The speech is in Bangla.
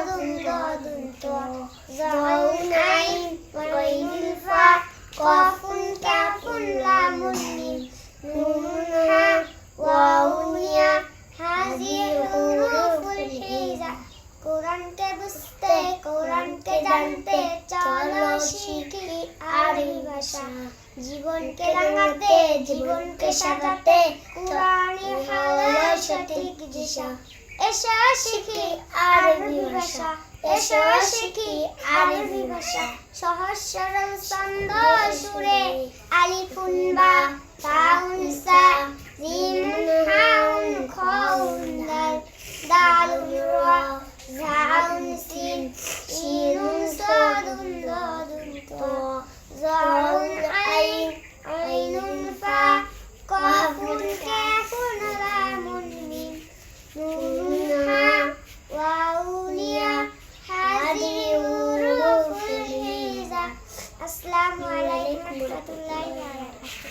ضد ضد ظهر عين غير الفاء قاف كاف لام ميم نون ها واو يا هذه الحروف الحيرة কোরআনকে বুঝতে কোরআনকে জানতে চলো শিখি আরবি ভাষা জীবনকে রাঙাতে জীবনকে সাজাতে কোরআনই হলো সঠিক দিশা এসো শিখি আরবি ভাষা এসো শিখি আরবি ভাষা সহজ সরল ছন্দ সুরে 那快都来呀来吧